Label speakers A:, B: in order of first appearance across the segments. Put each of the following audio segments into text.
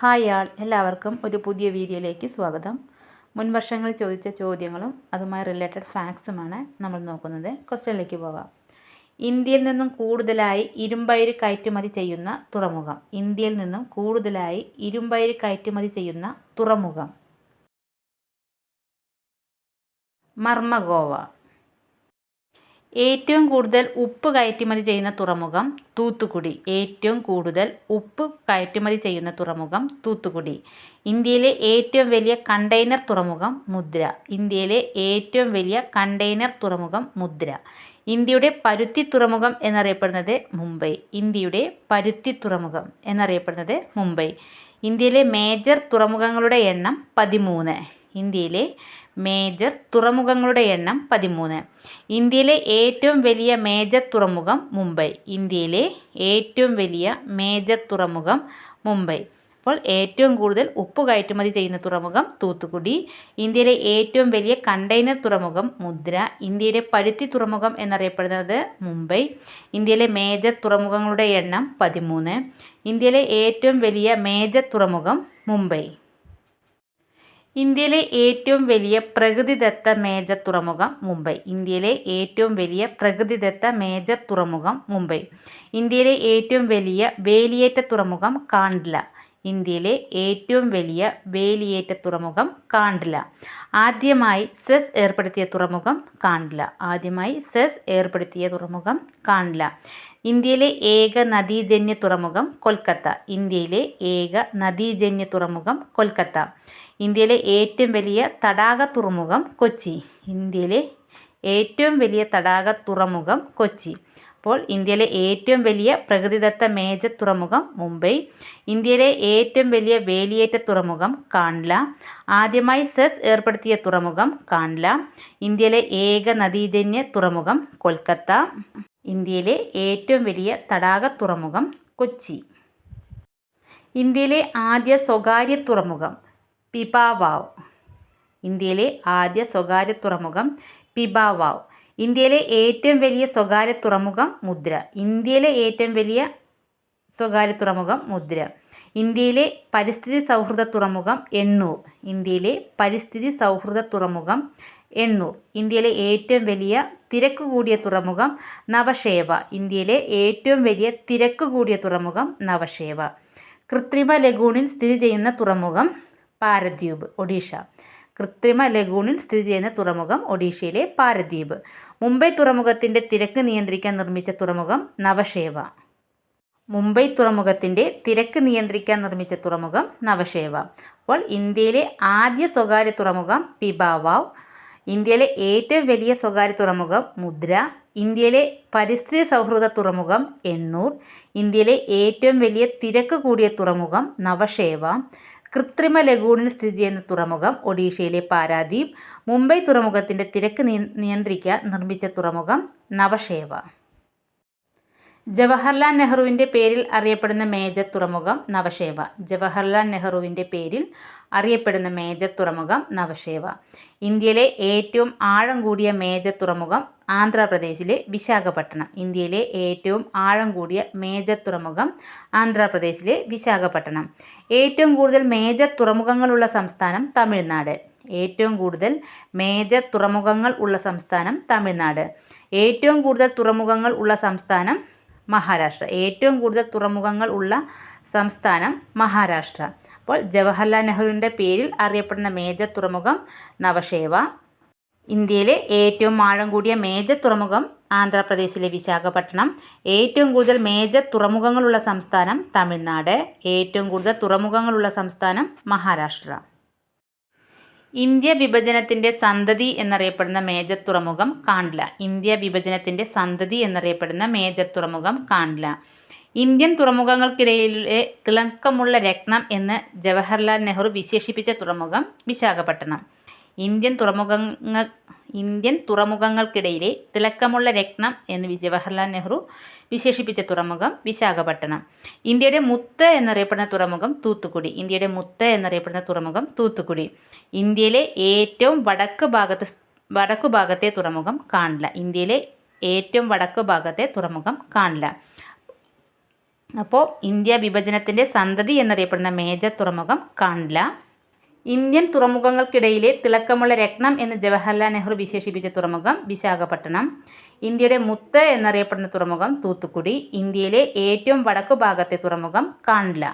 A: Hi ആൾ എല്ലാവർക്കും ഒരു പുതിയ വീഡിയോയിലേക്ക് സ്വാഗതം. മുൻ ചോദിച്ച ചോദ്യങ്ങളും അതുമായി റിലേറ്റഡ് ഫാക്ട്സുമാണ് നമ്മൾ നോക്കുന്നത്. ക്വസ്റ്റ്യനിലേക്ക് പോകാം ഇന്ത്യയിൽ നിന്നും കൂടുതലായി ഇരുമ്പയിര് കയറ്റുമതി ചെയ്യുന്ന തുറമുഖം. ഇന്ത്യയിൽ നിന്നും കൂടുതലായി ഇരുമ്പയിര് കയറ്റുമതി ചെയ്യുന്ന തുറമുഖം. മർമഗോവ ഏറ്റവും കൂടുതൽ ഉപ്പ് കയറ്റുമതി ചെയ്യുന്ന തുറമുഖം തൂത്തുക്കുടി. ഏറ്റവും കൂടുതൽ ഉപ്പ് കയറ്റുമതി ചെയ്യുന്ന തുറമുഖം തൂത്തുക്കുടി. ഇന്ത്യയിലെ ഏറ്റവും വലിയ കണ്ടെയ്നർ തുറമുഖം മുദ്ര. ഇന്ത്യയിലെ ഏറ്റവും വലിയ കണ്ടെയ്നർ തുറമുഖം മുദ്ര. ഇന്ത്യയുടെ പരുത്തി തുറമുഖം എന്നറിയപ്പെടുന്നത് മുംബൈ. ഇന്ത്യയുടെ പരുത്തി തുറമുഖം എന്നറിയപ്പെടുന്നത് മുംബൈ. ഇന്ത്യയിലെ മേജർ തുറമുഖങ്ങളുടെ എണ്ണം പതിമൂന്ന്. ഇന്ത്യയിലെ മേജർ തുറമുഖങ്ങളുടെ എണ്ണം പതിമൂന്ന്. ഇന്ത്യയിലെ ഏറ്റവും വലിയ മേജർ തുറമുഖം മുംബൈ. ഇന്ത്യയിലെ ഏറ്റവും വലിയ മേജർ തുറമുഖം മുംബൈ. അപ്പോൾ ഏറ്റവും കൂടുതൽ ഉപ്പ് കയറ്റുമതി ചെയ്യുന്ന തുറമുഖം തൂത്തുക്കുടി. ഇന്ത്യയിലെ ഏറ്റവും വലിയ കണ്ടെയ്നർ തുറമുഖം മുദ്ര. ഇന്ത്യയിലെ പരുത്തി തുറമുഖം എന്നറിയപ്പെടുന്നത് മുംബൈ. ഇന്ത്യയിലെ മേജർ തുറമുഖങ്ങളുടെ എണ്ണം പതിമൂന്ന്. ഇന്ത്യയിലെ ഏറ്റവും വലിയ മേജർ തുറമുഖം മുംബൈ. ഇന്ത്യയിലെ ഏറ്റവും വലിയ പ്രകൃതിദത്ത മേജർ തുറമുഖം മുംബൈ. ഇന്ത്യയിലെ ഏറ്റവും വലിയ പ്രകൃതിദത്ത മേജർ തുറമുഖം മുംബൈ. ഇന്ത്യയിലെ ഏറ്റവും വലിയ വേലിയേറ്റ തുറമുഖം കാണ്ട്ല. ഇന്ത്യയിലെ ഏറ്റവും വലിയ വേലിയേറ്റ തുറമുഖം കാണ്ട്ല. ആദ്യമായി സെസ് ഏർപ്പെടുത്തിയ തുറമുഖം കാണ്ട്ല. ആദ്യമായി സെസ് ഏർപ്പെടുത്തിയ തുറമുഖം കാണ്ട്ല. ഇന്ത്യയിലെ ഏക നദീജന്യ തുറമുഖം കൊൽക്കത്ത. ഇന്ത്യയിലെ ഏക നദീജന്യ തുറമുഖം കൊൽക്കത്ത. ഇന്ത്യയിലെ ഏറ്റവും വലിയ തടാക തുറമുഖം കൊച്ചി. ഇന്ത്യയിലെ ഏറ്റവും വലിയ തടാക തുറമുഖം കൊച്ചി. അപ്പോൾ ഇന്ത്യയിലെ ഏറ്റവും വലിയ പ്രകൃതിദത്ത മേജർ തുറമുഖം മുംബൈ. ഇന്ത്യയിലെ ഏറ്റവും വലിയ വേലിയേറ്റ തുറമുഖം കാൺല ആദ്യമായി സെസ് ഏർപ്പെടുത്തിയ തുറമുഖം കാൺല ഇന്ത്യയിലെ ഏക നദീജന്യ തുറമുഖം കൊൽക്കത്ത. ഇന്ത്യയിലെ ഏറ്റവും വലിയ തടാക തുറമുഖം കൊച്ചി. ഇന്ത്യയിലെ ആദ്യ സ്വകാര്യ തുറമുഖം പിപാവാവ് ഇന്ത്യയിലെ ആദ്യ സ്വകാര്യ തുറമുഖം പിപാവാവ് ഇന്ത്യയിലെ ഏറ്റവും വലിയ സ്വകാര്യ തുറമുഖം മുദ്ര. ഇന്ത്യയിലെ ഏറ്റവും വലിയ സ്വകാര്യ തുറമുഖം മുദ്ര. ഇന്ത്യയിലെ പരിസ്ഥിതി സൗഹൃദ തുറമുഖം എണ്ണൂർ. ഇന്ത്യയിലെ പരിസ്ഥിതി സൗഹൃദ തുറമുഖം എണ്ണൂർ. ഇന്ത്യയിലെ ഏറ്റവും വലിയ തിരക്ക് കൂടിയ തുറമുഖം നവശേവ. ഇന്ത്യയിലെ ഏറ്റവും വലിയ തിരക്ക് കൂടിയ തുറമുഖം നവശേവ. കൃത്രിമ ലഗൂണിൽ സ്ഥിതി ചെയ്യുന്ന തുറമുഖം പാരദ്വീപ് ഒഡീഷ. കൃത്രിമ ലഗൂണിൽ സ്ഥിതി ചെയ്യുന്ന തുറമുഖം ഒഡീഷയിലെ പാരദ്വീപ്. മുംബൈ തുറമുഖത്തിന്റെ തിരക്ക് നിയന്ത്രിക്കാൻ നിർമ്മിച്ച തുറമുഖം നവഷേവ. മുംബൈ തുറമുഖത്തിന്റെ തിരക്ക് നിയന്ത്രിക്കാൻ നിർമ്മിച്ച തുറമുഖം നവഷേവ. അപ്പോൾ ഇന്ത്യയിലെ ആദ്യ സ്വകാര്യ തുറമുഖം പിബാവാവ്. ഇന്ത്യയിലെ ഏറ്റവും വലിയ സ്വകാര്യ തുറമുഖം മുദ്ര. ഇന്ത്യയിലെ പരിസ്ഥിതി സൗഹൃദ തുറമുഖം എണ്ണൂർ. ഇന്ത്യയിലെ ഏറ്റവും വലിയ തിരക്ക് കൂടിയ തുറമുഖം നവശേവ കൃത്രിമ ലഗൂണിൽ സ്ഥിതി ചെയ്യുന്ന തുറമുഖം ഒഡീഷയിലെ പാരാദ്വീപ് മുംബൈ തുറമുഖത്തിന്റെ തിരക്ക് നിയന്ത്രിക്കാൻ നിർമ്മിച്ച തുറമുഖം നവഷേവ. ജവഹർലാൽ നെഹ്റുവിന്റെ പേരിൽ അറിയപ്പെടുന്ന മേജർ തുറമുഖം നവഷേവ. ജവഹർലാൽ നെഹ്റുവിന്റെ പേരിൽ അറിയപ്പെടുന്ന മേജർ തുറമുഖം നവശേവ ഇന്ത്യയിലെ ഏറ്റവും ആഴം കൂടിയ മേജർ തുറമുഖം ആന്ധ്രാപ്രദേശിലെ വിശാഖപട്ടണം. ഇന്ത്യയിലെ ഏറ്റവും ആഴം കൂടിയ മേജർ തുറമുഖം ആന്ധ്രാപ്രദേശിലെ വിശാഖപട്ടണം. ഏറ്റവും കൂടുതൽ മേജർ തുറമുഖങ്ങളുള്ള സംസ്ഥാനം തമിഴ്നാട്. ഏറ്റവും കൂടുതൽ മേജർ തുറമുഖങ്ങൾ ഉള്ള സംസ്ഥാനം തമിഴ്നാട്. ഏറ്റവും കൂടുതൽ തുറമുഖങ്ങൾ ഉള്ള സംസ്ഥാനം മഹാരാഷ്ട്ര. ഏറ്റവും കൂടുതൽ തുറമുഖങ്ങൾ ഉള്ള സംസ്ഥാനം മഹാരാഷ്ട്ര. അപ്പോൾ ജവഹർലാൽ നെഹ്റുവിന്റെ പേരിൽ അറിയപ്പെടുന്ന മേജർ തുറമുഖം നവഷേവ. ഇന്ത്യയിലെ ഏറ്റവും ആഴം കൂടിയ മേജർ തുറമുഖം ആന്ധ്രാപ്രദേശിലെ വിശാഖപട്ടണം. ഏറ്റവും കൂടുതൽ മേജർ തുറമുഖങ്ങളുള്ള സംസ്ഥാനം തമിഴ്നാട്. ഏറ്റവും കൂടുതൽ തുറമുഖങ്ങളുള്ള സംസ്ഥാനം മഹാരാഷ്ട്ര. ഇന്ത്യ വിഭജനത്തിന്റെ സന്തതി എന്നറിയപ്പെടുന്ന മേജർ തുറമുഖം കാണ്ട്ല. ഇന്ത്യ വിഭജനത്തിന്റെ സന്തതി എന്നറിയപ്പെടുന്ന മേജർ തുറമുഖം കാണ്ട്ല. ഇന്ത്യൻ തുറമുഖങ്ങൾക്കിടയിലെ തിളക്കമുള്ള രത്നം എന്ന് ജവഹർലാൽ നെഹ്റു വിശേഷിപ്പിച്ച തുറമുഖം വിശാഖപട്ടണം. ഇന്ത്യൻ തുറമുഖങ്ങൾ ഇന്ത്യൻ തുറമുഖങ്ങൾക്കിടയിലെ തിളക്കമുള്ള രത്നം എന്ന് ജവഹർലാൽ നെഹ്റു വിശേഷിപ്പിച്ച തുറമുഖം വിശാഖപട്ടണം. ഇന്ത്യയുടെ മുത്ത് എന്നറിയപ്പെടുന്ന തുറമുഖം തൂത്തുക്കുടി. ഇന്ത്യയുടെ മുത്ത് എന്നറിയപ്പെടുന്ന തുറമുഖം തൂത്തുക്കുടി. ഇന്ത്യയിലെ ഏറ്റവും വടക്ക് ഭാഗത്ത് വടക്കു ഭാഗത്തെ തുറമുഖം കാണില്ല ഇന്ത്യയിലെ ഏറ്റവും വടക്കു ഭാഗത്തെ തുറമുഖം കാണ്ല അപ്പോൾ ഇന്ത്യ വിഭജനത്തിന്റെ സന്തതി എന്നറിയപ്പെടുന്ന മേജർ തുറമുഖം കാണ്ട്ല ഇന്ത്യൻ തുറമുഖങ്ങൾക്കിടയിലെ തിളക്കമുള്ള രത്നം എന്ന് ജവഹർലാൽ നെഹ്റു വിശേഷിപ്പിച്ച തുറമുഖം വിശാഖപട്ടണം. ഇന്ത്യയുടെ മുത്ത് എന്നറിയപ്പെടുന്ന തുറമുഖം തൂത്തുക്കുടി. ഇന്ത്യയിലെ ഏറ്റവും വടക്കു ഭാഗത്തെ തുറമുഖം കാണ്ട്ല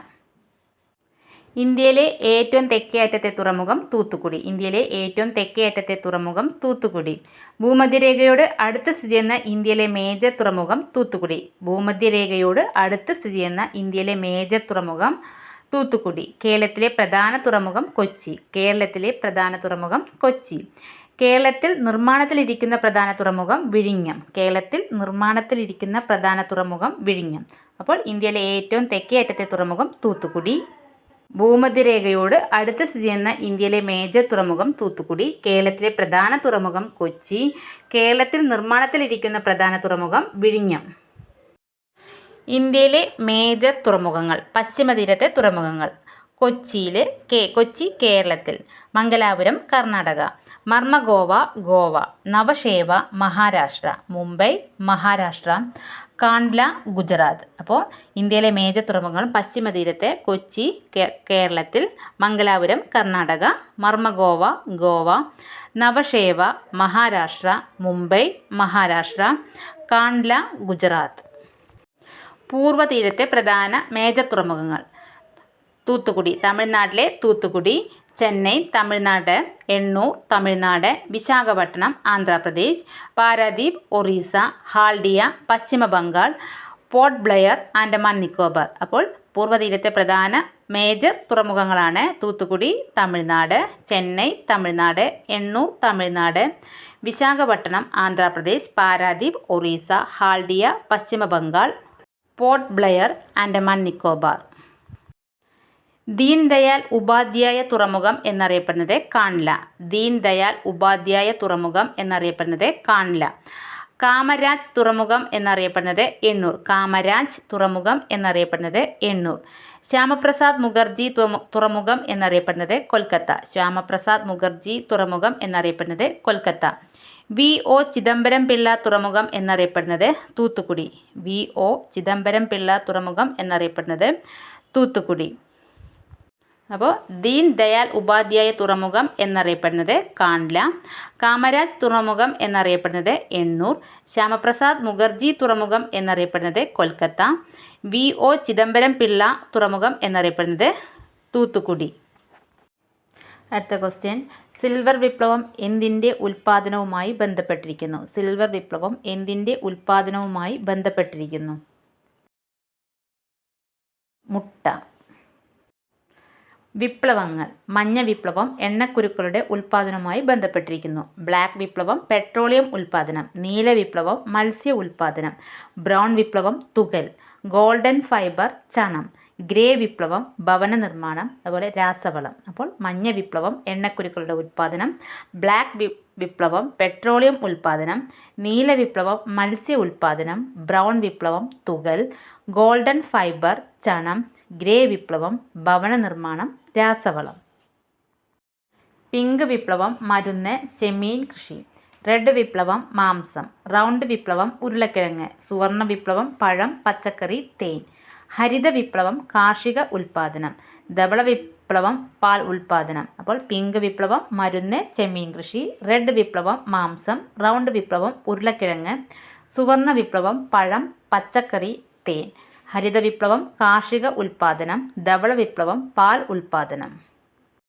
A: ഇന്ത്യയിലെ ഏറ്റവും തെക്കേ അറ്റത്തെ തുറമുഖം തൂത്തുക്കുടി. ഇന്ത്യയിലെ ഏറ്റവും തെക്കേ അറ്റത്തെ തുറമുഖം തൂത്തുക്കുടി. ഭൂമധ്യരേഖയോട് അടുത്ത് സ്ഥിതി ചെയ്യുന്ന ഇന്ത്യയിലെ മേജർ തുറമുഖം തൂത്തുക്കുടി. ഭൂമധ്യരേഖയോട് അടുത്ത് സ്ഥിതി ചെയ്യുന്ന ഇന്ത്യയിലെ മേജർ തുറമുഖം തൂത്തുക്കുടി. കേരളത്തിലെ പ്രധാന തുറമുഖം കൊച്ചി. കേരളത്തിലെ പ്രധാന തുറമുഖം കൊച്ചി. കേരളത്തിൽ നിർമ്മാണത്തിലിരിക്കുന്ന പ്രധാന തുറമുഖം വിഴിഞ്ഞം. കേരളത്തിൽ നിർമ്മാണത്തിലിരിക്കുന്ന പ്രധാന തുറമുഖം വിഴിഞ്ഞം. അപ്പോൾ ഇന്ത്യയിലെ ഏറ്റവും തെക്കേ അറ്റത്തെ തുറമുഖം തൂത്തുക്കുടി. ഭൂമധ്യരേഖയോട് അടുത്ത സ്ഥിതി ചെയ്യുന്ന ഇന്ത്യയിലെ മേജർ തുറമുഖം തൂത്തുക്കുടി കേരളത്തിലെ പ്രധാന തുറമുഖം കൊച്ചി കേരളത്തിൽ നിർമ്മാണത്തിലിരിക്കുന്ന പ്രധാന തുറമുഖം വിഴിഞ്ഞം. ഇന്ത്യയിലെ മേജർ തുറമുഖങ്ങൾ പശ്ചിമതീരത്തെ തുറമുഖങ്ങൾ കൊച്ചിയിൽ കെ കൊച്ചി കേരളത്തിൽ മംഗലാപുരം കർണാടക മർമഗോവ ഗോവ നവഷേവ മഹാരാഷ്ട്ര മുംബൈ മഹാരാഷ്ട്ര കാണ്ട്ല ഗുജറാത്ത്. അപ്പോൾ ഇന്ത്യയിലെ മേജർ തുറമുഖങ്ങൾ പശ്ചിമതീരത്തെ കൊച്ചി കേരളത്തിൽ മംഗലാപുരം കർണാടക മർമഗോവ ഗോവ നവഷേവ മഹാരാഷ്ട്ര മുംബൈ മഹാരാഷ്ട്ര കാണ്ട്ല ഗുജറാത്ത്. പൂർവതീരത്തെ പ്രധാന മേജർ തുറമുഖങ്ങൾ. തൂത്തുക്കുടി തമിഴ്നാട്ടിലെ തൂത്തുക്കുടി ചെന്നൈ തമിഴ്നാട് എണ്ണൂർ തമിഴ്നാട് വിശാഖപട്ടണം ആന്ധ്രാപ്രദേശ് പാരാദ്വീപ് ഒറീസ ഹാൽഡിയ പശ്ചിമ ബംഗാൾ പോർട്ട് ബ്ലെയർ ആൻഡമാൻ നിക്കോബാർ അപ്പോൾ പൂർവതീരത്തെ പ്രധാന മേജർ തുറമുഖങ്ങളാണ് തൂത്തുക്കുടി തമിഴ്നാട് ചെന്നൈ തമിഴ്നാട് എണ്ണൂർ തമിഴ്നാട് വിശാഖപട്ടണം ആന്ധ്രാപ്രദേശ് പാരാദ്വീപ് ഒറീസ ഹാൽഡിയ പശ്ചിമ ബംഗാൾ പോർട്ട് ബ്ലെയർ ആൻഡമാൻ നിക്കോബാർ ദീൻ ദയാൽ ഉപാധ്യായ തുറമുഖം എന്നറിയപ്പെടുന്നത് കാൺല ദീൻ ദയാൽ ഉപാധ്യായ തുറമുഖം എന്നറിയപ്പെടുന്നത് കാൺല കാമരാജ് തുറമുഖം എന്നറിയപ്പെടുന്നത് എണ്ണൂർ. കാമരാജ് തുറമുഖം എന്നറിയപ്പെടുന്നത് എണ്ണൂർ. ശ്യാമപ്രസാദ് മുഖർജി തുറമുഖം എന്നറിയപ്പെടുന്നത് കൊൽക്കത്ത. ശ്യാമപ്രസാദ് മുഖർജി തുറമുഖം എന്നറിയപ്പെടുന്നത് കൊൽക്കത്ത. വി. ഒ. ചിദംബരം പിള്ള തുറമുഖം എന്നറിയപ്പെടുന്നത് തൂത്തുക്കുടി. വി. ഒ. ചിദംബരം പിള്ള തുറമുഖം എന്നറിയപ്പെടുന്നത് തൂത്തുക്കുടി. അപ്പോൾ ദീൻ ദയാൽ ഉപാധ്യായ തുറമുഖം എന്നറിയപ്പെടുന്നത് കാൺല കാമരാജ് തുറമുഖം എന്നറിയപ്പെടുന്നത് എണ്ണൂർ ശ്യാമപ്രസാദ് മുഖർജി തുറമുഖം എന്നറിയപ്പെടുന്നത് കൊൽക്കത്ത വി ഒ ചിദംബരം പിള്ള തുറമുഖം എന്നറിയപ്പെടുന്നത് തൂത്തുക്കുടി. അടുത്ത ക്വസ്റ്റ്യൻ സിൽവർ വിപ്ലവം എന്തിന്റെ ഉൽപ്പാദനവുമായി ബന്ധപ്പെട്ടിരിക്കുന്നു? സിൽവർ വിപ്ലവം എന്തിന്റെ ഉൽപ്പാദനവുമായി ബന്ധപ്പെട്ടിരിക്കുന്നു? മുട്ട. വിപ്ലവങ്ങൾ മഞ്ഞ വിപ്ലവം എണ്ണക്കുരുക്കളുടെ ഉൽപ്പാദനവുമായി ബന്ധപ്പെട്ടിരിക്കുന്നു. ബ്ലാക്ക് വിപ്ലവം പെട്രോളിയം ഉൽപ്പാദനം നീല വിപ്ലവം മത്സ്യ ഉൽപ്പാദനം ബ്രൗൺ വിപ്ലവം തുകൽ ഗോൾഡൻ ഫൈബർ ചണം. ഗ്രേ വിപ്ലവം ഭവന നിർമ്മാണം അതുപോലെ രാസവളം. അപ്പോൾ മഞ്ഞ വിപ്ലവം എണ്ണക്കുരുക്കളുടെ ഉൽപ്പാദനം ബ്ലാക്ക് വിപ്ലവം പെട്രോളിയം ഉൽപ്പാദനം നീല വിപ്ലവം മത്സ്യ ഉൽപ്പാദനം ബ്രൗൺ വിപ്ലവം തുകൽ ഗോൾഡൻ ഫൈബർ ചണം ഗ്രേ വിപ്ലവം ഭവന നിർമ്മാണം രാസവളം. പിങ്ക് വിപ്ലവം മരുന്ന് ചെമ്മീൻ കൃഷി. റെഡ് വിപ്ലവം മാംസം. റൗണ്ട് വിപ്ലവം ഉരുളക്കിഴങ്ങ്. സുവർണ വിപ്ലവം പഴം പച്ചക്കറി തേൻ. ഹരിത വിപ്ലവം കാർഷിക ഉൽപ്പാദനം ധവള വിപ്ലവം പാൽ ഉൽപ്പാദനം. അപ്പോൾ പിങ്ക് വിപ്ലവം മരുന്ന് ചെമ്മീൻ കൃഷി റെഡ് വിപ്ലവം മാംസം റൗണ്ട് വിപ്ലവം ഉരുളക്കിഴങ്ങ് സുവർണ വിപ്ലവം പഴം പച്ചക്കറി തേൻ. ഹരിത വിപ്ലവം കാർഷിക ഉൽപ്പാദനം ധവള വിപ്ലവം പാൽ ഉൽപ്പാദനം.